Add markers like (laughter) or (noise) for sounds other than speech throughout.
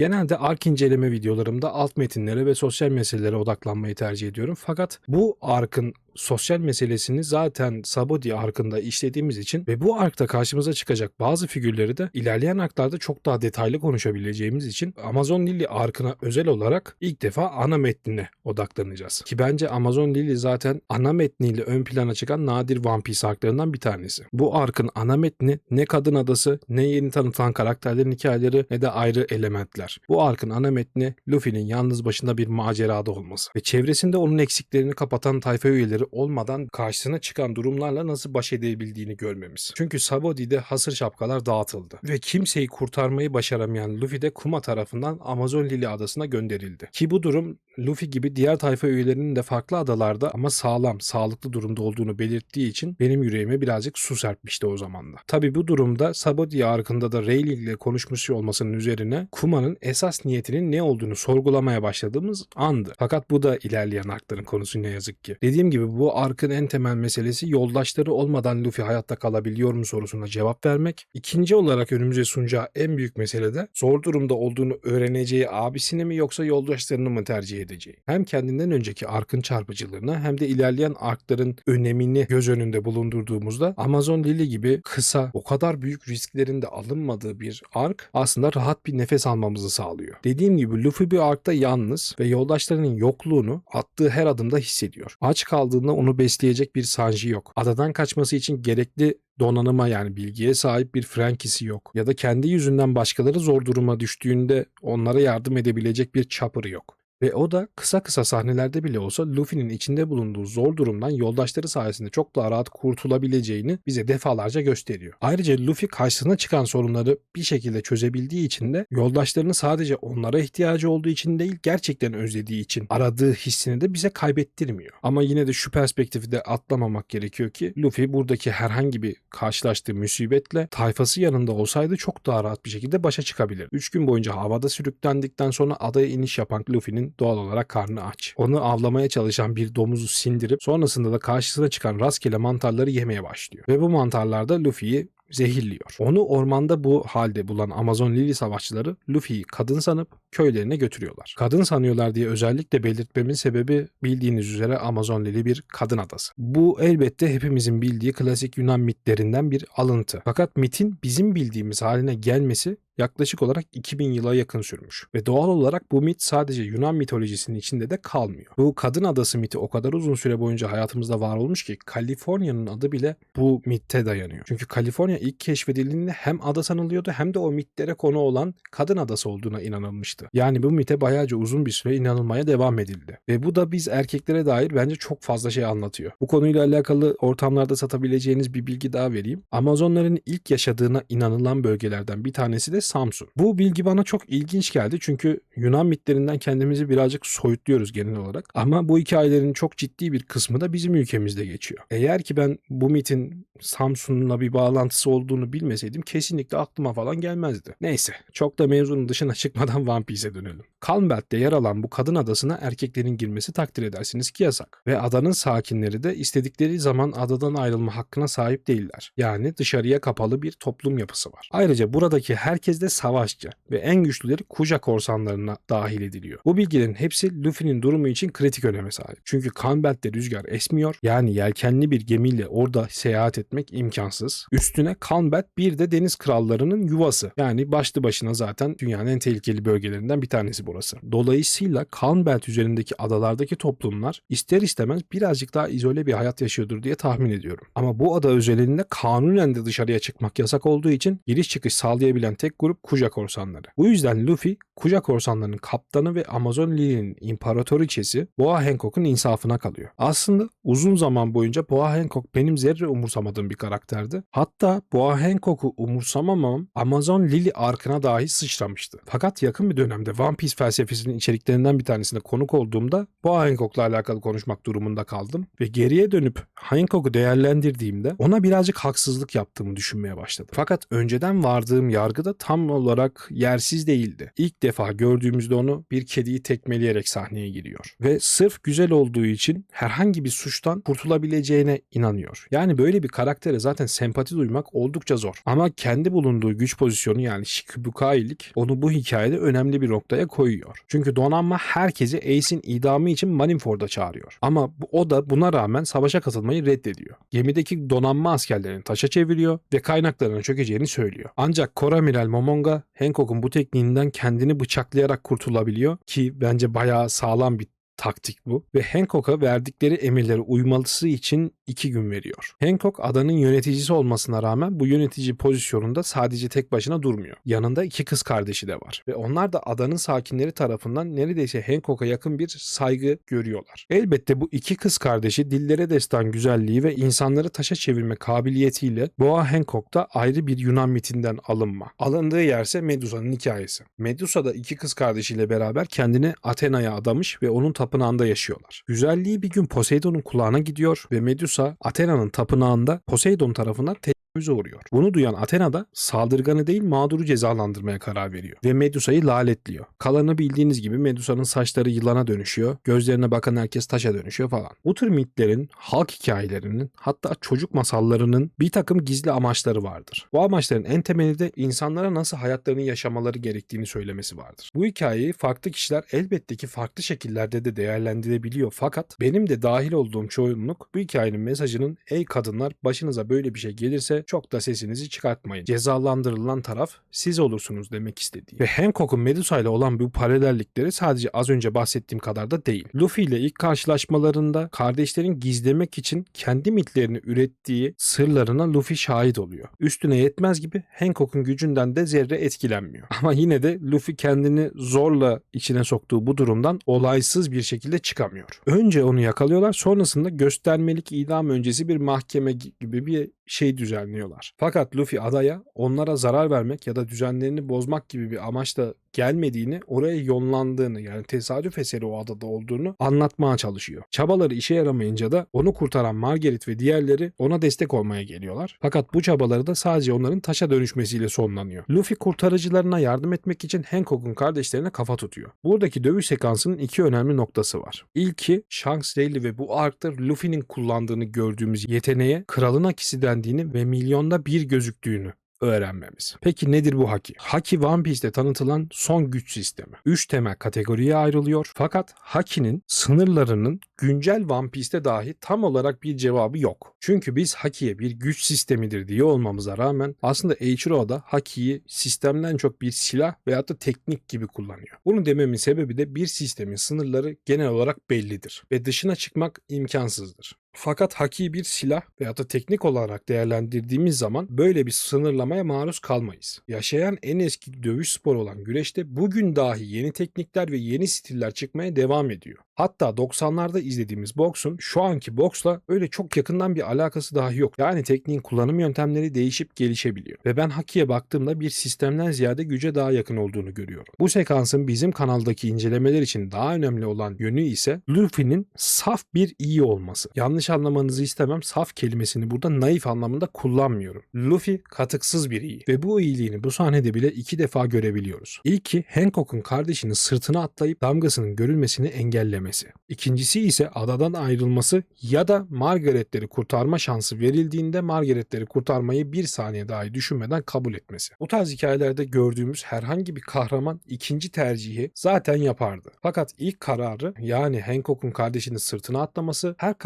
Genelde ark inceleme videolarımda alt metinlere ve sosyal meselelere odaklanmayı tercih ediyorum. Fakat bu arkın sosyal meselesini zaten Sabodi arkında işlediğimiz için ve bu arkta karşımıza çıkacak bazı figürleri de ilerleyen arklarda çok daha detaylı konuşabileceğimiz için Amazon Lily arkına özel olarak ilk defa ana metnine odaklanacağız. Ki bence Amazon Lily zaten ana metniyle ön plana çıkan nadir One Piece arklarından bir tanesi. Bu arkın ana metni ne kadın adası ne yeni tanıtılan karakterlerin hikayeleri ne de ayrı elementler. Bu arkın ana metni Luffy'nin yalnız başına bir macerada olması ve çevresinde onun eksiklerini kapatan tayfa üyeleri olmadan karşısına çıkan durumlarla nasıl baş edebildiğini görmemiz. Çünkü Sabodi'de hasır şapkalar dağıtıldı ve kimseyi kurtarmayı başaramayan Luffy de Kuma tarafından Amazon Lily adasına gönderildi. Ki bu durum Luffy gibi diğer tayfa üyelerinin de farklı adalarda ama sağlam, sağlıklı durumda olduğunu belirttiği için benim yüreğime birazcık su serpmişti o zaman da. Tabi bu durumda Sabodi arkında da Rayleigh ile konuşmuş olmasının üzerine Kuma'nın esas niyetinin ne olduğunu sorgulamaya başladığımız andı. Fakat bu da ilerleyen arkların konusu ne yazık ki. Dediğim gibi bu arkın en temel meselesi yoldaşları olmadan Luffy hayatta kalabiliyor mu sorusuna cevap vermek. İkinci olarak önümüze sunacağı en büyük mesele de zor durumda olduğunu öğreneceği abisini mi yoksa yoldaşlarını mı tercih edeceği. Hem kendinden önceki arkın çarpıcılığını hem de ilerleyen arkların önemini göz önünde bulundurduğumuzda Amazon Lily gibi kısa o kadar büyük risklerin de alınmadığı bir ark aslında rahat bir nefes almamızı sağlıyor. Dediğim gibi Luffy bir arkta yalnız ve yoldaşlarının yokluğunu attığı her adımda hissediyor. Aç kaldığında onu besleyecek bir Sanji yok. Adadan kaçması için gerekli donanıma yani bilgiye sahip bir Frankie'si yok. Ya da kendi yüzünden başkaları zor duruma düştüğünde onlara yardım edebilecek bir Chopper'ı yok. Ve o da kısa kısa sahnelerde bile olsa Luffy'nin içinde bulunduğu zor durumdan yoldaşları sayesinde çok daha rahat kurtulabileceğini bize defalarca gösteriyor. Ayrıca Luffy karşısına çıkan sorunları bir şekilde çözebildiği için de yoldaşlarını sadece onlara ihtiyacı olduğu için değil gerçekten özlediği için aradığı hissini de bize kaybettirmiyor. Ama yine de şu perspektifi de atlamamak gerekiyor ki Luffy buradaki herhangi bir karşılaştığı musibetle tayfası yanında olsaydı çok daha rahat bir şekilde başa çıkabilir. 3 gün boyunca havada sürüklendikten sonra adaya iniş yapan Luffy'nin doğal olarak karnı aç. Onu avlamaya çalışan bir domuzu sindirip sonrasında da karşısına çıkan rastgele mantarları yemeye başlıyor. Ve bu mantarlar da Luffy'yi zehirliyor. Onu ormanda bu halde bulan Amazon Lily savaşçıları Luffy'yi kadın sanıp köylerine götürüyorlar. Kadın sanıyorlar diye özellikle belirtmemin sebebi bildiğiniz üzere Amazon Lily bir kadın adası. Bu elbette hepimizin bildiği klasik Yunan mitlerinden bir alıntı. Fakat mitin bizim bildiğimiz haline gelmesi yaklaşık olarak 2000 yıla yakın sürmüş. Ve doğal olarak bu mit sadece Yunan mitolojisinin içinde de kalmıyor. Bu kadın adası miti o kadar uzun süre boyunca hayatımızda var olmuş ki Kaliforniya'nın adı bile bu mitte dayanıyor. Çünkü Kaliforniya ilk keşfedildiğinde hem ada sanılıyordu hem de o mitlere konu olan kadın adası olduğuna inanılmıştı. Yani bu mite bayağıca uzun bir süre inanılmaya devam edildi. Ve bu da biz erkeklere dair bence çok fazla şey anlatıyor. Bu konuyla alakalı ortamlarda satabileceğiniz bir bilgi daha vereyim. Amazonların ilk yaşadığına inanılan bölgelerden bir tanesi de Samsun. Bu bilgi bana çok ilginç geldi çünkü Yunan mitlerinden kendimizi birazcık soyutluyoruz genel olarak. Ama bu hikayelerin çok ciddi bir kısmı da bizim ülkemizde geçiyor. Eğer ki ben bu mitin Samsun'la bir bağlantısı olduğunu bilmeseydim kesinlikle aklıma falan gelmezdi. Neyse çok da mevzunun dışına (laughs) çıkmadan One Piece'e dönelim. Calmbelt'te yer alan bu kadın adasına erkeklerin girmesi takdir edersiniz ki yasak. Ve adanın sakinleri de istedikleri zaman adadan ayrılma hakkına sahip değiller. Yani dışarıya kapalı bir toplum yapısı var. Ayrıca buradaki herkes de savaşçı ve en güçlüleri Kuja korsanlarına dahil ediliyor. Bu bilgilerin hepsi Luffy'nin durumu için kritik öneme sahip. Çünkü Calmbelt'te rüzgar esmiyor. Yani yelkenli bir gemiyle orada seyahat etmek imkansız. Üstüne Calmbelt bir de deniz krallarının yuvası. Yani başlı başına zaten dünyanın en tehlikeli bölgelerinden bir tanesi burası. Dolayısıyla Calmbelt üzerindeki adalardaki toplumlar ister istemez birazcık daha izole bir hayat yaşıyordur diye tahmin ediyorum. Ama bu ada özelinde kanunen de dışarıya çıkmak yasak olduğu için giriş çıkış sağlayabilen tek grup Kuja korsanları. Bu yüzden Luffy Kuja korsanlarının kaptanı ve Amazon Lily'nin imparatoriçesi Boa Hancock'un insafına kalıyor. Aslında uzun zaman boyunca Boa Hancock benim zerre umursamadığım bir karakterdi. Hatta Boa Hancock'u umursamamam Amazon Lily arkına dahi sıçramıştı. Fakat yakın bir dönemde One Piece felsefesinin içeriklerinden bir tanesine konuk olduğumda Boa Hancock'la alakalı konuşmak durumunda kaldım ve geriye dönüp Hancock'u değerlendirdiğimde ona birazcık haksızlık yaptığımı düşünmeye başladım. Fakat önceden vardığım yargıda tam olarak yersiz değildi. İlk defa gördüğüm gördüğümüzde onu bir kediyi tekmeleyerek sahneye giriyor. Ve sırf güzel olduğu için herhangi bir suçtan kurtulabileceğine inanıyor. Yani böyle bir karaktere zaten sempati duymak oldukça zor. Ama kendi bulunduğu güç pozisyonu yani Shikibukai'lik onu bu hikayede önemli bir noktaya koyuyor. Çünkü donanma herkesi Ace'in idamı için Marineford'a çağırıyor. Ama o da buna rağmen savaşa katılmayı reddediyor. Gemideki donanma askerlerini taşa çeviriyor ve kaynaklarının çökeceğini söylüyor. Ancak Koramiral Momonga Hancock'un bu tekniğinden kendini bıçaklayarak kurtulabiliyor ki bence bayağı sağlam bir taktik bu ve Hancock'a verdikleri emirlere uyması için iki gün veriyor. Hancock adanın yöneticisi olmasına rağmen bu yönetici pozisyonunda sadece tek başına durmuyor. Yanında iki kız kardeşi de var ve onlar da adanın sakinleri tarafından neredeyse Hancock'a yakın bir saygı görüyorlar. Elbette bu iki kız kardeşi dillere destan güzelliği ve insanları taşa çevirme kabiliyetiyle Boğa Hancock da ayrı bir Yunan mitinden alınma. Alındığı yerse Medusa'nın hikayesi. Medusa da iki kız kardeşiyle beraber kendini Athena'ya adamış ve onun tapınağında yaşıyorlar. Güzelliği bir gün Poseidon'un kulağına gidiyor ve Medusa Athena'nın tapınağında Poseidon tarafından tecavüze uğruyor. Bunu duyan Athena da saldırganı değil mağduru cezalandırmaya karar veriyor ve Medusa'yı lanetliyor. Kalanı bildiğiniz gibi Medusa'nın saçları yılana dönüşüyor, gözlerine bakan herkes taşa dönüşüyor falan. Bu tür mitlerin, halk hikayelerinin hatta çocuk masallarının bir takım gizli amaçları vardır. Bu amaçların en temeli de insanlara nasıl hayatlarını yaşamaları gerektiğini söylemesi vardır. Bu hikayeyi farklı kişiler elbette ki farklı şekillerde de değerlendirebiliyor fakat benim de dahil olduğum çoğunluk bu hikayenin mesajının ey kadınlar başınıza böyle bir şey gelirse çok da sesinizi çıkartmayın. Cezalandırılan taraf siz olursunuz demek istediği. Ve Hancock'un Medusa ile olan bu paralellikleri sadece az önce bahsettiğim kadar da değil. Luffy ile ilk karşılaşmalarında kardeşlerin gizlemek için kendi mitlerini ürettiği sırlarına Luffy şahit oluyor. Üstüne yetmez gibi Hancock'un gücünden de zerre etkilenmiyor. (laughs) Ama yine de Luffy kendini zorla içine soktuğu bu durumdan olaysız bir şekilde çıkamıyor. Önce onu yakalıyorlar sonrasında göstermelik idam öncesi bir mahkeme gibi bir şey düzenliyorlar. Fakat Luffy adaya onlara zarar vermek ya da düzenlerini bozmak gibi bir amaçla gelmediğini, oraya yollandığını yani tesadüf eseri o adada olduğunu anlatmaya çalışıyor. Çabaları işe yaramayınca da onu kurtaran Margaret ve diğerleri ona destek olmaya geliyorlar. Fakat bu çabaları da sadece onların taşa dönüşmesiyle sonlanıyor. Luffy kurtarıcılarına yardım etmek için Hancock'un kardeşlerine kafa tutuyor. Buradaki dövüş sekansının iki önemli noktası var. İlki Shanks Daily ve bu arkta Luffy'nin kullandığını gördüğümüz yeteneğe kralın akisi dendiğini ve milyonda bir gözüktüğünü öğrenmemiz. Peki nedir bu haki? Haki One Piece'te tanıtılan son güç sistemi. 3 temel kategoriye ayrılıyor. Fakat Haki'nin sınırlarının güncel One Piece'te dahi tam olarak bir cevabı yok. Çünkü biz Haki'ye bir güç sistemidir diye olmamıza rağmen aslında Eiichiro da Haki'yi sistemden çok bir silah veyahut da teknik gibi kullanıyor. Bunu dememin sebebi de bir sistemin sınırları genel olarak bellidir ve dışına çıkmak imkansızdır. Fakat haki bir silah veya da teknik olarak değerlendirdiğimiz zaman böyle bir sınırlamaya maruz kalmayız. Yaşayan en eski dövüş sporu olan güreşte bugün dahi yeni teknikler ve yeni stiller çıkmaya devam ediyor. Hatta 90'larda izlediğimiz boksun şu anki boksla öyle çok yakından bir alakası dahi yok. Yani tekniğin kullanım yöntemleri değişip gelişebiliyor. Ve ben Haki'ye baktığımda bir sistemden ziyade güce daha yakın olduğunu görüyorum. Bu sekansın bizim kanaldaki incelemeler için daha önemli olan yönü ise Luffy'nin saf bir iyi olması. Yanlış anlamanızı istemem. Saf kelimesini burada naif anlamında kullanmıyorum. Luffy katıksız bir iyi ve bu iyiliğini bu sahnede bile iki defa görebiliyoruz. İlki Hancock'un kardeşinin sırtına atlayıp damgasının görülmesini engellemesi. İkincisi ise adadan ayrılması ya da Margaret'leri kurtarma şansı verildiğinde Margaret'leri kurtarmayı bir saniye dahi düşünmeden kabul etmesi. Bu tarz hikayelerde gördüğümüz herhangi bir kahraman ikinci tercihi zaten yapardı. Fakat ilk kararı yani Hancock'un kardeşinin sırtına atlaması her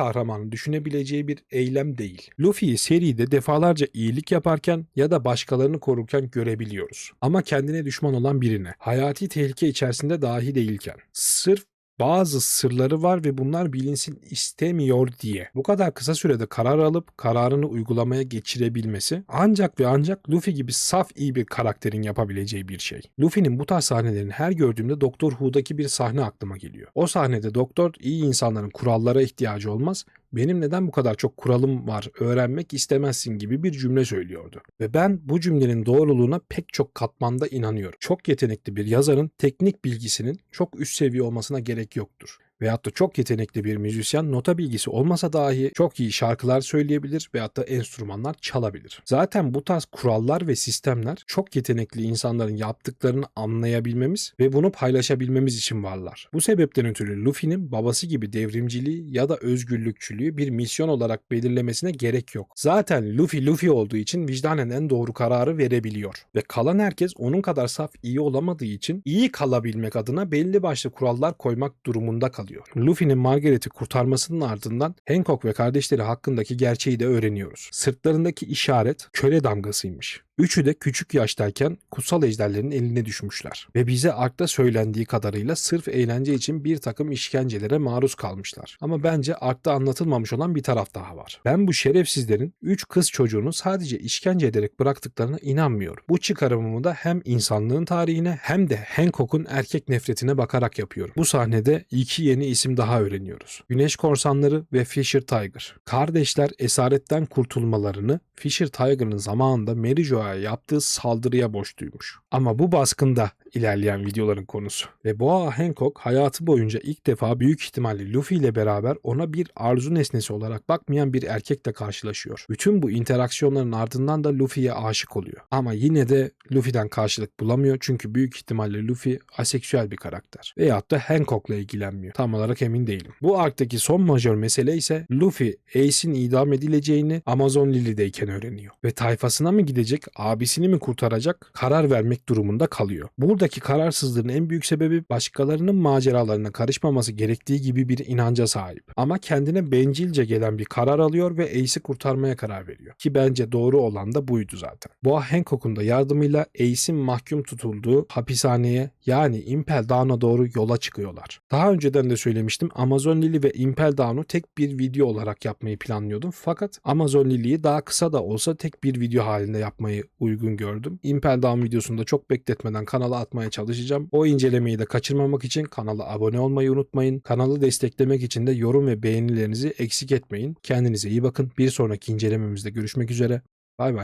kahramanın düşünebileceği bir eylem değil. Luffy'yi seride defalarca iyilik yaparken ya da başkalarını korurken görebiliyoruz. Ama kendine düşman olan birine, hayati tehlike içerisinde dahi değilken, sırf bazı sırları var ve bunlar bilinsin istemiyor diye. Bu kadar kısa sürede karar alıp kararını uygulamaya geçirebilmesi ancak ve ancak Luffy gibi saf iyi bir karakterin yapabileceği bir şey. Luffy'nin bu tarz sahnelerini her gördüğümde Doktor Who'daki bir sahne aklıma geliyor. O sahnede doktor iyi insanların kurallara ihtiyacı olmaz benim neden bu kadar çok kuralım var öğrenmek istemezsin gibi bir cümle söylüyordu. Ve ben bu cümlenin doğruluğuna pek çok katmanda inanıyorum. Çok yetenekli bir yazarın teknik bilgisinin çok üst seviye olmasına gerek yoktur. Veyahut da çok yetenekli bir müzisyen nota bilgisi olmasa dahi çok iyi şarkılar söyleyebilir veyahut da enstrümanlar çalabilir. Zaten bu tarz kurallar ve sistemler çok yetenekli insanların yaptıklarını anlayabilmemiz ve bunu paylaşabilmemiz için varlar. Bu sebepten ötürü Luffy'nin babası gibi devrimciliği ya da özgürlükçülüğü bir misyon olarak belirlemesine gerek yok. Zaten Luffy Luffy olduğu için vicdanen en doğru kararı verebiliyor. Ve kalan herkes onun kadar saf iyi olamadığı için iyi kalabilmek adına belli başlı kurallar koymak durumunda kalıyor. Luffy'nin Margaret'i kurtarmasının ardından Hancock ve kardeşleri hakkındaki gerçeği de öğreniyoruz. Sırtlarındaki işaret köle damgasıymış. Üçü de küçük yaştayken kutsal ejderlerin eline düşmüşler. Ve bize Ark'ta söylendiği kadarıyla sırf eğlence için bir takım işkencelere maruz kalmışlar. Ama bence Ark'ta anlatılmamış olan bir taraf daha var. Ben bu şerefsizlerin 3 kız çocuğunu sadece işkence ederek bıraktıklarına inanmıyorum. Bu çıkarımımı da hem insanlığın tarihine hem de Hancock'un erkek nefretine bakarak yapıyorum. Bu sahnede iki yeni isim daha öğreniyoruz. Güneş Korsanları ve Fisher Tiger. Kardeşler esaretten kurtulmalarını Fisher Tiger'ın zamanında Mary Jo'ya yaptığı saldırıya borçluymuş. Ama bu baskında ilerleyen videoların konusu. Ve Boa Hancock hayatı boyunca ilk defa büyük ihtimalle Luffy ile beraber ona bir arzu nesnesi olarak bakmayan bir erkekle karşılaşıyor. Bütün bu interaksiyonların ardından da Luffy'ye aşık oluyor. Ama yine de Luffy'den karşılık bulamıyor çünkü büyük ihtimalle Luffy aseksüel bir karakter. Veyahut da Hancock'la ilgilenmiyor. Tam olarak emin değilim. Bu arktaki son majör mesele ise Luffy Ace'in idam edileceğini Amazon Lily'deyken öğreniyor. Ve tayfasına mı gidecek, abisini mi kurtaracak karar vermek durumunda kalıyor. Buradaki kararsızlığın en büyük sebebi başkalarının maceralarına karışmaması gerektiği gibi bir inanca sahip. Ama kendine bencilce gelen bir karar alıyor ve Ace'i kurtarmaya karar veriyor. Ki bence doğru olan da buydu zaten. Boa Hancock'un da yardımıyla Ace'in mahkum tutulduğu hapishaneye yani Impel Down'a doğru yola çıkıyorlar. Daha önceden de söylemiştim Amazon Lily ve Impel Down'u tek bir video olarak yapmayı planlıyordum. Fakat Amazon Lily'yi daha kısa da olsa tek bir video halinde yapmayı uygun gördüm. Impel Down videosunu da çok bekletmeden kanala atmaya çalışacağım. O incelemeyi de kaçırmamak için kanala abone olmayı unutmayın. Kanalı desteklemek için de yorum ve beğenilerinizi eksik etmeyin. Kendinize iyi bakın. Bir sonraki incelememizde görüşmek üzere. Bay bay.